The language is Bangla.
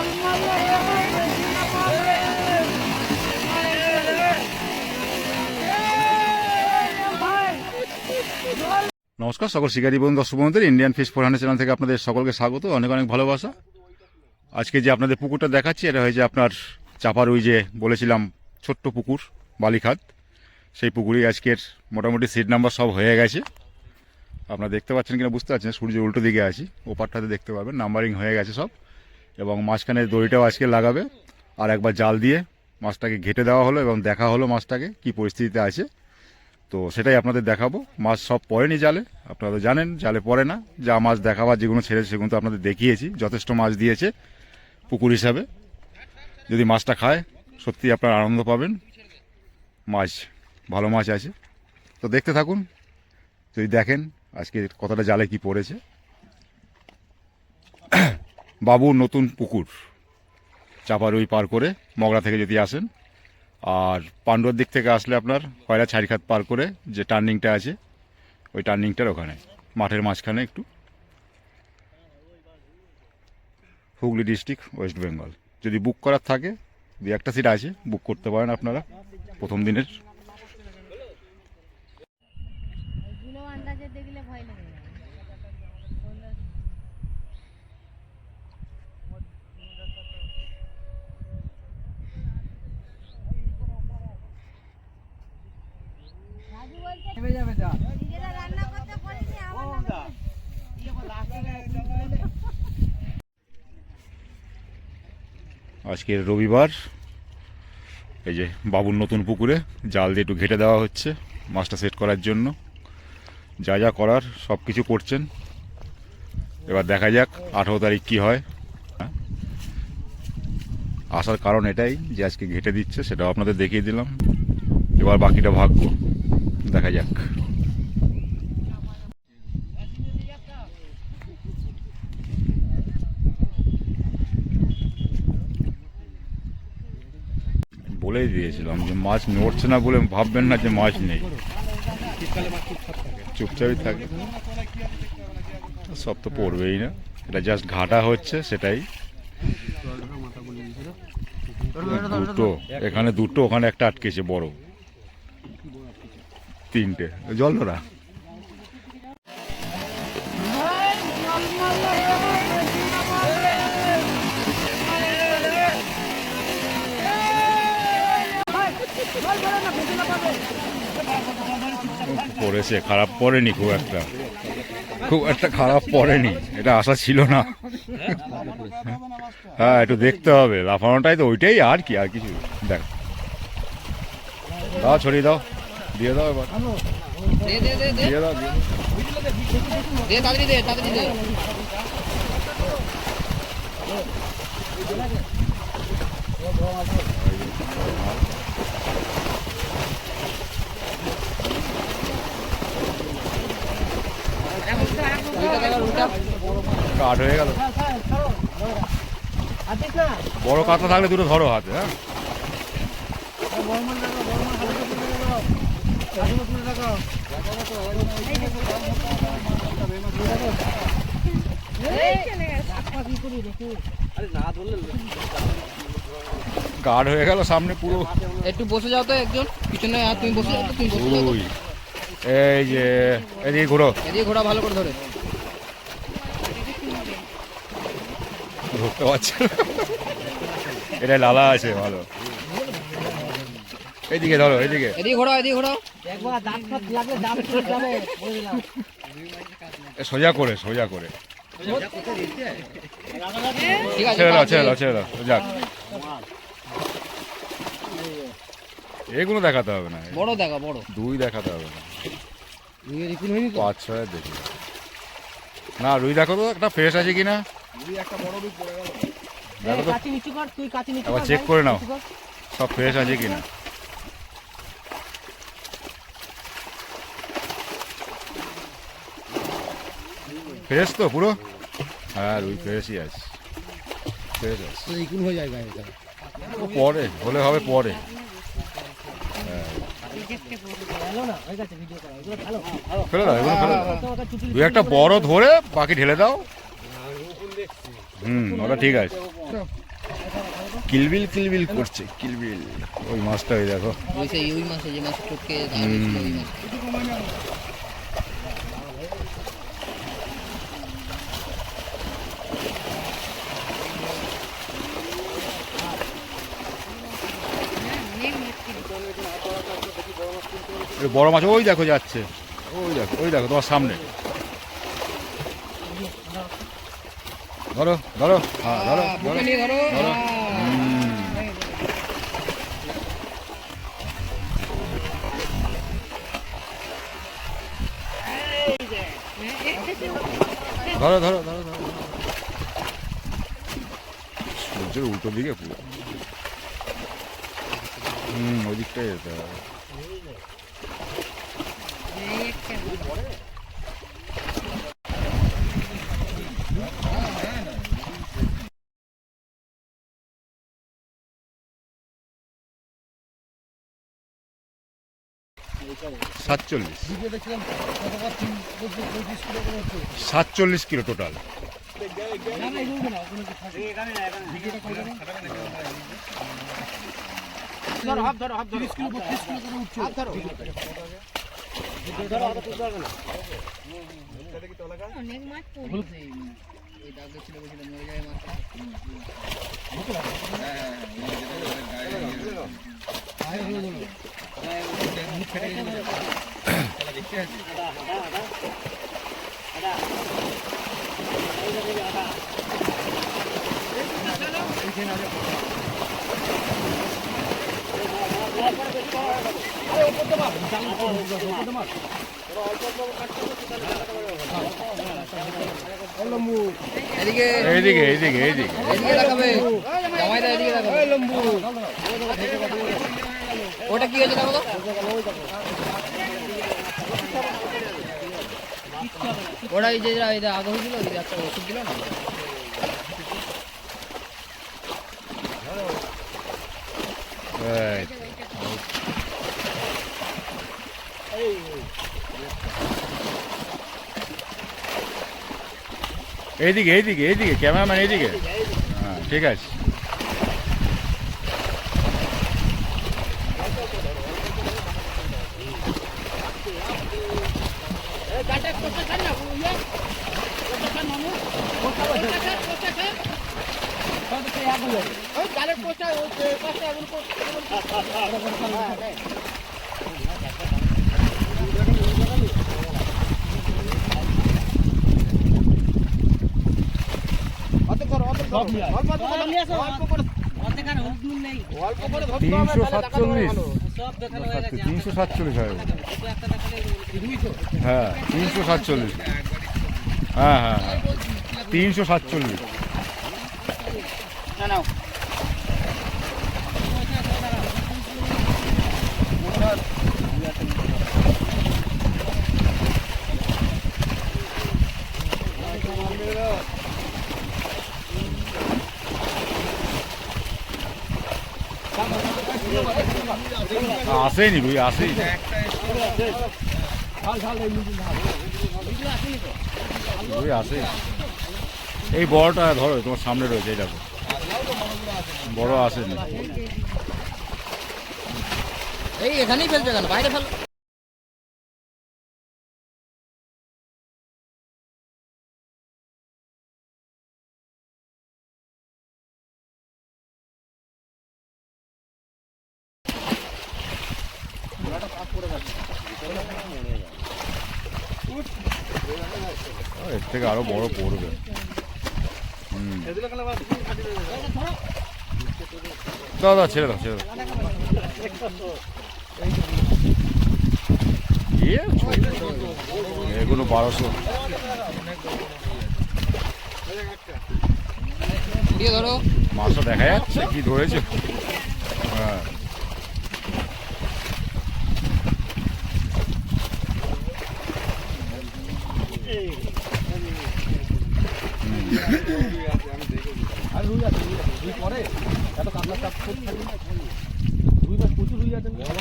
নমস্কার, সকল শিকারী বন্ধু দর্শক বন্ধুদের ইন্ডিয়ান ফিশ ফোর চ্যানেল থেকে আপনাদের সকলকে স্বাগত, অনেক অনেক ভালোবাসা। আজকে যে আপনাদের পুকুরটা দেখাচ্ছি, এটা হয়েছে আপনার চাপার ওই যে বলেছিলাম, ছোট্ট পুকুর, বালিখাত। সেই পুকুরেই আজকের মোটামুটি সিট নাম্বার সব হয়ে গেছে। আপনারা দেখতে পাচ্ছেন কিনা, বুঝতে পারছেন সূর্য উল্টো দিকে আছি, ওপারটাতে দেখতে পাবেন নাম্বারিং হয়ে গেছে সব। এবং মাঝখানে দড়িটাও আজকে লাগাবে। আর একবার জাল দিয়ে মাছটাকে ঘেটে দেওয়া হলো এবং দেখা হলো মাছটাকে, কি পরিস্থিতিতে আছে। তো সেটাই আপনাদের দেখাবো। মাছ সব পড়েনি জালে, আপনারা জানেন, জালে পড়ে না। যা মাছ দেখাবার যেগুলো ছেড়ে সেগুলো তো আপনাদের দেখিয়েছি। যথেষ্ট মাছ দিয়েছে পুকুর হিসাবে। যদি মাছটা খায়, সত্যি আপনারা আনন্দ পাবেন। মাছ, ভালো মাছ আছে। তো দেখতে থাকুন, যদি দেখেন আজকে কতটা জালে কি পড়েছে। বাবুর নতুন পুকুর। চাপার ওই পার করে মগরা থেকে যদি আসেন। আর পাণ্ডুয়ার দিক থেকে আসলে আপনার কয়লা ছাড়িখাত পার করে যে টার্নিংটা আছে, ওই টার্নিংটার ওখানে, মাঠের মাঝখানে একটু। Hooghly district, West Bengal. যদি বুক করার থাকে দু একটা সিট আছে, বুক করতে পারেন আপনারা, প্রথম দিনের। রান্না করতে আমার আজকের রবিবার এই যে বাবুর নতুন পুকুরে জাল দিয়ে একটু ঘেটে দেওয়া হচ্ছে মাছটা সেট করার জন্য। যা যা করার সব কিছু করছেন। এবার দেখা যাক আঠেরো তারিখ কি হয়। হ্যাঁ? আসার কারণ এটাই যে আজকে ঘেটে দিচ্ছে সেটাও আপনাদের দেখিয়ে দিলাম। এবার বাকিটা ভাগ্য দেখা যাক। বলেই দিয়েছিলাম যে মাছ নড়ছে না বলে ভাববেন না যে মাছ নেই। চুপচাপই থাকে সব তো পড়বেই না। এটা জাস্ট ঘাটা হচ্ছে, সেটাই। দুটো, এখানে দুটো, ওখানে একটা আটকেছে, বড়। তিনটে। জল ধরা। পড়েছে, খারাপ পড়েনি খুব একটা। খুব একটা খারাপ পড়েনি, এটা আশা ছিল না। হ্যাঁ একটু দেখতে হবে, লাফানোটাই তো ওইটাই, আর কি, আর কিছু দেখ। দাও, ছড়িয়ে দাও। দিয়ে দাও এবার। দে দে দে দে। দিয়ে দাও। দে তাড়াতাড়ি দে তাড়াতাড়ি দে। কাঠ হয়ে গেল। বড় কাতলা থাকলে দুটো ধরো হাতে হ্যাঁ? গাঢ় হয়ে গেল সামনে পুরো। একটু বসে যাও তো একজন পিছনে আর তুমি বসে যাও তুমি বসে যাও এই যে এদিকে ঘুরো। এদিকে ঘোড়া ভালো করে ধরে। ধরতে পারছে। এটা লালা আছে ভালো। এদিকে ধরো এইদিকে এদিকে ঘোড়া এদিকে সোজা করে সোজা করে। ছেড়ে দাও পাঁচ ছেড়ে দাও ছেড়ে দাও যাক। এগুলো দেখাতে হবে না। বড় দেখা বড়। দুই দেখাতে হবে না। পাঁচ ছয় দেখি। না রুই দেখো তো একটা ফ্রেশ আছে কিনা? দেখো তো। চেক করে নাও। সব ফ্রেশ আছে কিনা? ফ্রেশ তো পুরো হ্যাঁ রুই ফ্রেশই আছে ফ্রেশ আছে ও পরে হলে হবে পরে হ্যাঁ। ফেলে দাও এগুলো ফেলে দাও দু একটা বড় ধরে বাকি ঢেলে দাও হুম ওটা ঠিক আছে কিলবিল কিলবিল করছে কিলবিল ওই মাছটা ওই দেখো ওই সেই ওই মাসে যে মাসে টপকে দাঁড় হয়েছিল ওই মাসে এই বড় মাছ ওই দেখো যাচ্ছে ওই দেখো ওই দেখো তোমার সামনে ধরো ধরো হ্যাঁ ধরো আহ, ধরো বুকে নিয়ে ধরো ধরো। আহ। হুম। ধরো ধরো ধরো ধরো সূর্যের উল্টো দিকে পুরো হুম ওই দিকটাই যেতে হবে সাতচল্লিশ। সাতচল্লিশ কিলো টোটাল অনেক মাছ এদিকে এইদিকে এইদিকে এদিকে দেখাবে জামাইদা এদিকে দেখাবে ওটা কি হয়েছে দেখো তো? ওটা এই যে, এই আগে হয়েছিল ওই একটা ওষুধ দিল না? এইদিকে এইদিকে এইদিকে ক্যামেরাম্যান এইদিকে হ্যাঁ ঠিক আছে। তিনশো সাতচল্লিশ। তিনশো সাতচল্লিশ হয় হ্যাঁ তিনশো সাতচল্লিশ। হ্যাঁ হ্যাঁ হ্যাঁ। তিনশো সাতচল্লিশ। আসেনি রুই আসেই রুই আসে এই বড়টা ধরো তোমার সামনে রয়েছে এই দেখো। বড় আসেনি। এই এখানেই ফেলছে কেন? বাইরে ফেল। এর থেকে আরও বড় পড়বে। দাও দাও ছেড়ে দাও। ছেড়ে দাও এগুলো বারোশো। দিয়ে ধরো। মাছটা দেখা যাচ্ছে কি ধরেছে? হ্যাঁ আর রুই আছে রুই আছে রুই পরে এত কাতলা চাপ করতে থাকি